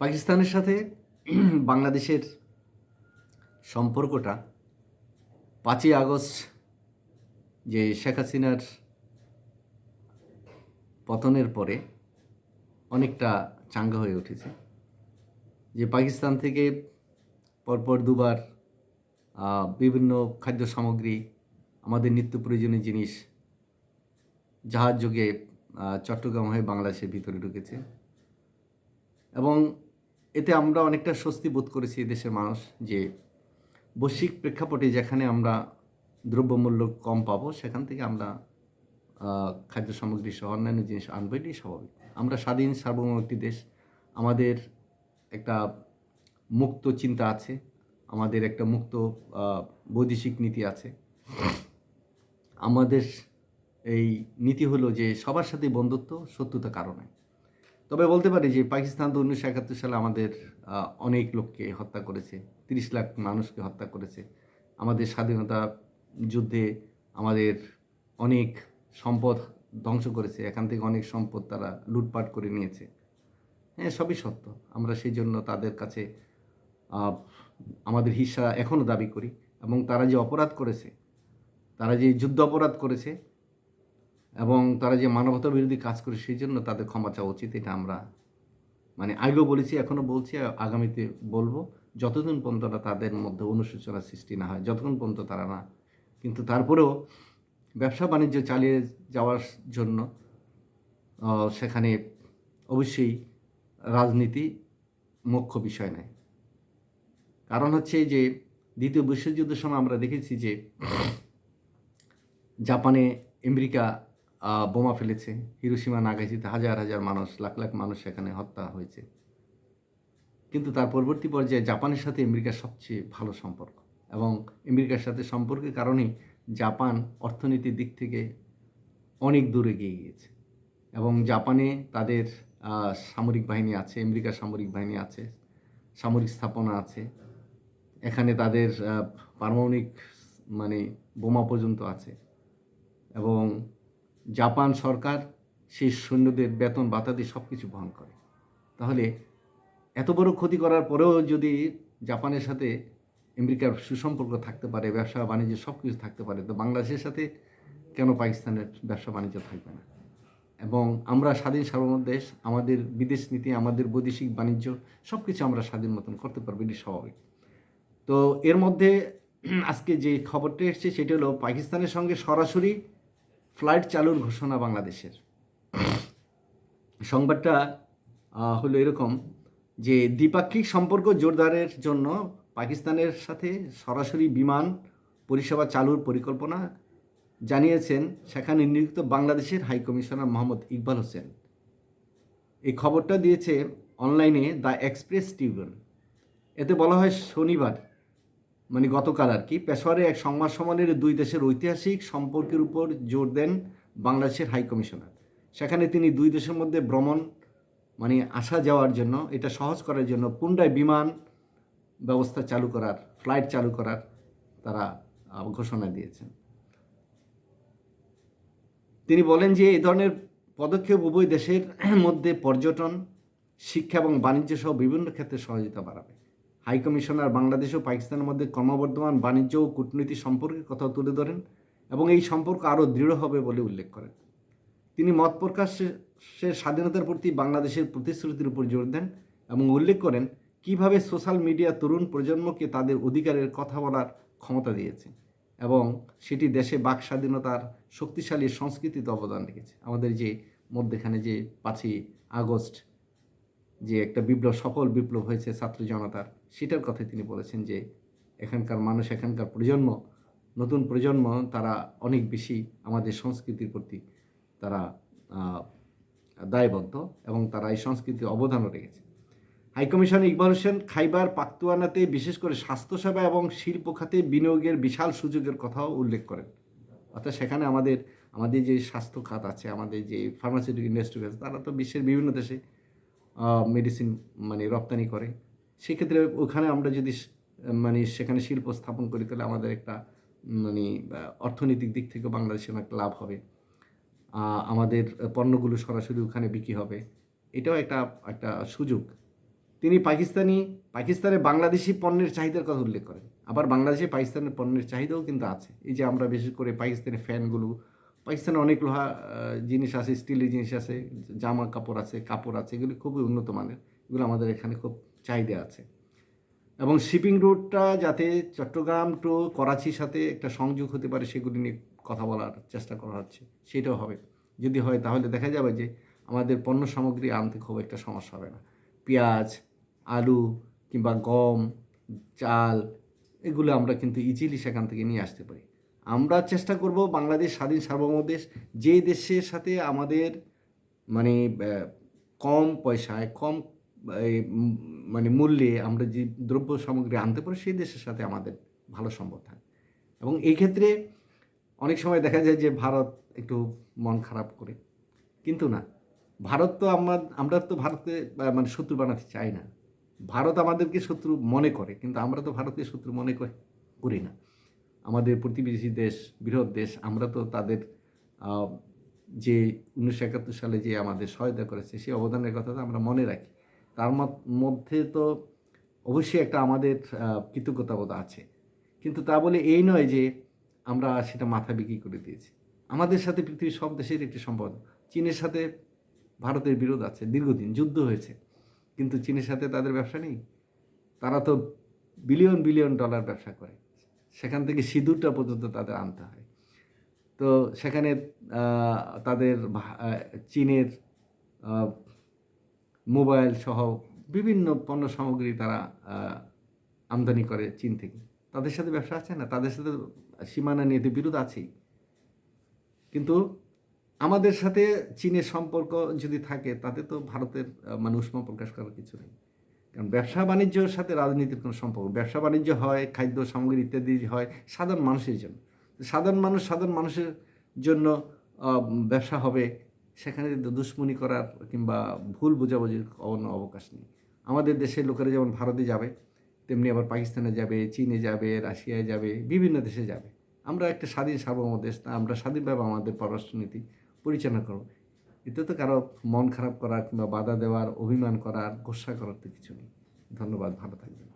পাকিস্তানের সাথে বাংলাদেশের সম্পর্কটা পাঁচই আগস্ট যে শেখ হাসিনার পতনের পরে অনেকটা চাঙ্গা হয়ে উঠেছে। যে পাকিস্তান থেকে পরপর দুবার বিভিন্ন খাদ্য সামগ্রী, আমাদের নিত্য প্রয়োজনীয় জিনিস, জাহাজ যোগে চট্টগ্রাম হয়ে বাংলাদেশের ভিতরে ঢুকেছে। এবং এতে আমরা অনেকটা স্বস্তি বোধ করেছি দেশের মানুষ যে বৈশ্বিক প্রেক্ষাপটে যেখানে আমরা দ্রব্যমূল্য কম পাবো, সেখান থেকে আমরা খাদ্য সামগ্রী সহ অন্যান্য জিনিস আনব, এটাই স্বাভাবিক। আমরা স্বাধীন সার্বভৌম একটি দেশ, আমাদের একটা মুক্ত চিন্তা আছে, আমাদের একটা মুক্ত বৈদেশিক নীতি আছে। আমাদের এই নীতি হলো যে সবার সাথে বন্ধুত্ব শত্রুতা কারণে। তবে বলতে পারি যে পাকিস্তান তো উনিশশো একাত্তর সালে আমাদের অনেক লোককে হত্যা করেছে, তিরিশ লাখ মানুষকে হত্যা করেছে। আমাদের স্বাধীনতা যুদ্ধে আমাদের অনেক সম্পদ ধ্বংস করেছে, এখান থেকে অনেক সম্পদ তারা লুটপাট করে নিয়েছে। হ্যাঁ সবই সত্য। আমরা সেই জন্য তাদের কাছে আমাদের হিস্সা এখনও দাবি করি এবং তারা যে অপরাধ করেছে, তারা যে যুদ্ধ অপরাধ করেছে এবং তারা যে মানবতা বিরোধী কাজ করে, সেই জন্য তাদের ক্ষমা চাওয়া উচিত, এটা আমরা মানে আগেও বলেছি, এখনও বলছি আগামীতে বলব, যতদিন পর্যন্ত না তাদের মধ্যে অনুশোচনা সৃষ্টি না হয়, যতক্ষণ পর্যন্ত তারা না। কিন্তু তারপরেও ব্যবসা বাণিজ্য চালিয়ে যাওয়ার জন্য সেখানে অবশ্যই রাজনীতি মুখ্য বিষয় নয়। কারণ হচ্ছে যে, দ্বিতীয় বিশ্বযুদ্ধের সময় আমরা দেখেছি যে, জাপানে আমেরিকা বোমা ফেলেছে। হিরোসীমা নাগাজিতে হাজার হাজার মানুষ, লাখ লাখ মানুষ সেখানে হত্যা হয়েছে। কিন্তু তার পরবর্তী পর্যায়ে জাপানের সাথে আমেরিকার সবচেয়ে ভালো সম্পর্ক এবং আমেরিকার সাথে সম্পর্কের কারণেই জাপান অর্থনীতির দিক থেকে অনেক দূরে এগিয়ে গিয়েছে এবং জাপানে তাদের সামরিক বাহিনী আছে, আমেরিকার সামরিক বাহিনী আছে, সামরিক স্থাপনা আছে। এখানে তাদের পারমাণবিক মানে বোমা পর্যন্ত আছে এবং জাপান সরকার সেই সৈন্যদের বেতন বাতাদি সব কিছু বহন করে। তাহলে এত বড় ক্ষতি করার পরেও যদি জাপানের সাথে আমেরিকার সুসম্পর্ক থাকতে পারে, ব্যবসা বাণিজ্য সব কিছু থাকতে পারে, তো বাংলাদেশের সাথে কেন পাকিস্তানের ব্যবসা বাণিজ্য থাকবে না? এবং আমরা স্বাধীন সার্বভৌম দেশ আমাদের বিদেশ নীতি, আমাদের বৈদেশিক বাণিজ্য সব কিছু আমরা স্বাধীন মতন করতে পারব, এটি স্বাভাবিক। তো এর মধ্যে আজকে যে খবরটা এসছে, সেটা হলো পাকিস্তানের সঙ্গে সরাসরি ফ্লাইট চালুর ঘোষণা বাংলাদেশের। সংবাদটা হলো এরকম যে দ্বিপাক্ষিক সম্পর্ক জোরদারের জন্য পাকিস্তানের সাথে সরাসরি বিমান পরিষেবা চালুর পরিকল্পনা জানিয়েছেন সেখানে নিযুক্ত বাংলাদেশের হাই কমিশনার মোহাম্মদ ইকবাল হোসেন। এই খবরটা দিয়েছে অনলাইনে দ্য এক্সপ্রেস টিউবন এতে বলা হয় শনিবার মানে গতকাল আর কি, পেশোয়ারে এক সংবাদ সম্মেলনে দুই দেশের ঐতিহাসিক সম্পর্কের উপর জোর দেন বাংলাদেশের হাই কমিশনার। সেখানে তিনি দুই দেশের মধ্যে ভ্রমণ মানে আসা যাওয়ার জন্য, এটা সহজ করার জন্য পুনরায় বিমান ব্যবস্থা চালু করার, ফ্লাইট চালু করার তারা ঘোষণা দিয়েছেন। তিনি বলেন যে এই ধরনের পদক্ষেপ উভয় দেশের মধ্যে পর্যটন, শিক্ষা এবং বাণিজ্য সহ বিভিন্ন ক্ষেত্রে সহযোগিতা বাড়াবে। হাই কমিশনার বাংলাদেশ ও পাকিস্তানের মধ্যে ক্রমবর্ধমান বাণিজ্য ও কূটনীতি সম্পর্কে কথা তুলে ধরেন এবং এই সম্পর্ক আরও দৃঢ় হবে বলে উল্লেখ করেন। তিনি মত প্রকাশের স্বাধীনতার প্রতি বাংলাদেশের প্রতিশ্রুতির উপর জোর দেন এবং উল্লেখ করেন কীভাবে সোশ্যাল মিডিয়া তরুণ প্রজন্মকে তাদের অধিকারের কথা বলার ক্ষমতা দিয়েছে এবং সেটি দেশে বাক স্বাধীনতার শক্তিশালী সংস্কৃতিতে অবদান রেখেছে। আমাদের যে মধ্যেখানে যে পাঁচই আগস্ট যে একটা বিপ্লব, সফল বিপ্লব হয়েছে ছাত্র জনতার সেটার কথাই তিনি বলেছেন যে এখানকার মানুষ, এখানকার প্রজন্ম, নতুন প্রজন্ম, তারা অনেক বেশি আমাদের সংস্কৃতির প্রতি তারা দায়বদ্ধ এবং তারা এই সংস্কৃতির অবদানও রেখেছে। হাইকমিশন ইকবাল হোসেন খাইবার পাক্তুয়ানাতে বিশেষ করে স্বাস্থ্যসেবা এবং শিল্প খাতে বিনিয়োগের বিশাল সুযোগের কথাও উল্লেখ করেন। অর্থাৎ সেখানে আমাদের আমাদের যে স্বাস্থ্য খাত আছে, আমাদের যে ফার্মাসিউটিক ইন্ডাস্ট্রি আছে, তারা তো বিশ্বের বিভিন্ন দেশে মেডিসিন মানে রপ্তানি করে। সেক্ষেত্রে ওখানে আমরা যদি মানে সেখানে শিল্প স্থাপন করি, তাহলে আমাদের একটা মানে অর্থনৈতিক দিক থেকে বাংলাদেশের একটা লাভ হবে। আমাদের পণ্যগুলো সরাসরি ওখানে বিক্রি হবে। এটাও একটা একটা সুযোগ। তিনি পাকিস্তানি, পাকিস্তানে বাংলাদেশি পণ্যের চাহিদার কথা উল্লেখ করেন। আবার বাংলাদেশে পাকিস্তানের পণ্যের চাহিদাও কিন্তু আছে। এই যে আমরা বিশেষ করে পাকিস্তানের ফ্যানগুলো, পাকিস্তানে অনেক লোহা জিনিস আছে, স্টিলের জিনিস আছে, জামা কাপড় আছে কাপড় আছে, এগুলি খুবই উন্নত মানের। এগুলো আমাদের এখানে খুব চাহিদা আছে। এবং শিপিং রুটটা যাতে চট্টগ্রাম টু করাচির সাথে একটা সংযোগ হতে পারে, সেগুলি নিয়ে কথা বলার চেষ্টা করা হচ্ছে। সেটাও হবে। যদি হয়, তাহলে দেখা যাবে যে আমাদের পণ্য সামগ্রী আনতে খুব একটা সমস্যা হবে না। পেঁয়াজ, আলু কিংবা গম, চাল, এগুলো আমরা কিন্তু ইজিলি সেখান থেকে নিয়ে আসতে পারি। আমরা চেষ্টা করব বাংলাদেশ স্বাধীন সার্বভৌম দেশ যে দেশের সাথে আমাদের মানে কম পয়সায়, কম মানে মূল্যে আমরা যে দ্রব্য সামগ্রী আনতে পারি, সেই দেশের সাথে আমাদের ভালো সম্পর্ক থাকে। এবং এই ক্ষেত্রে অনেক সময় দেখা যায় যে ভারত একটু মন খারাপ করে। কিন্তু না, ভারত তো আমরা আমরা তো ভারতে মানে শত্রু বানাতে চাই না। ভারত আমাদেরকে শত্রু মনে করে, কিন্তু আমরা তো ভারতকে শত্রু মনে করে, করি না। আমাদের প্রতিবেশী দেশ, বৃহৎ দেশ, আমরা তো তাদের যে উনিশশো একাত্তর সালে যে আমাদের সহায়তা করেছে, সেই অবদানের কথা তো আমরা মনে রাখি। তার মধ্যে তো অবশ্যই একটা আমাদের কৃতজ্ঞতাবোধ আছে। কিন্তু তা বলে এই নয় যে আমরা সেটা মাথা বিক্রি করে দিয়েছি। আমাদের সাথে পৃথিবীর সব দেশের একটি সম্পদ। চীনের সাথে ভারতের বিরোধ আছে, দীর্ঘদিন যুদ্ধ হয়েছে। কিন্তু চীনের সাথে তাদের ব্যবসা নেই। তারা তো বিলিয়ন বিলিয়ন ডলার ব্যবসা করে। সেখান থেকে সিঁদুরটা পর্যন্ত তাদের আনতে হয়। তো সেখানে তাদের চীনের মোবাইল সহ বিভিন্ন পণ্য সামগ্রী তারা আমদানি করে চীন থেকে। তাদের সাথে ব্যবসা আছে না? তাদের সাথে সীমানা নিয়ে তো বিরোধ আছেই। কিন্তু আমাদের সাথে চীনের সম্পর্ক যদি থাকে, তাতে তো ভারতের মানে উষ্মা প্রকাশ করার কিছু নেই। কারণ ব্যবসা বাণিজ্যের সাথে রাজনীতির কোনো সম্পর্ক ব্যবসা বাণিজ্য হয়, খাদ্য সামগ্রী ইত্যাদি হয় সাধারণ মানুষের জন্য। সাধারণ মানুষ, সাধারণ মানুষের জন্য ব্যবসা হবে সেখানে দুশ্মনী করার কিংবা ভুল বোঝাবুঝির অন্য অবকাশ নেই। আমাদের দেশের লোকেরা যেমন ভারতে যাবে, তেমনি আবার পাকিস্তানে যাবে, চীনে যাবে, রাশিয়ায় যাবে, বিভিন্ন দেশে যাবে। আমরা একটা স্বাধীন সার্বভৌম দেশ, তা আমরা স্বাধীনভাবে আমাদের পররাষ্ট্রনীতি পরিচালনা করব। এতে তো কারও মন খারাপ করার কিংবা বাধা দেওয়ার, অভিমান করার, গোসা করার তো কিছু নেই। ধন্যবাদ, ভালো থাকবেন।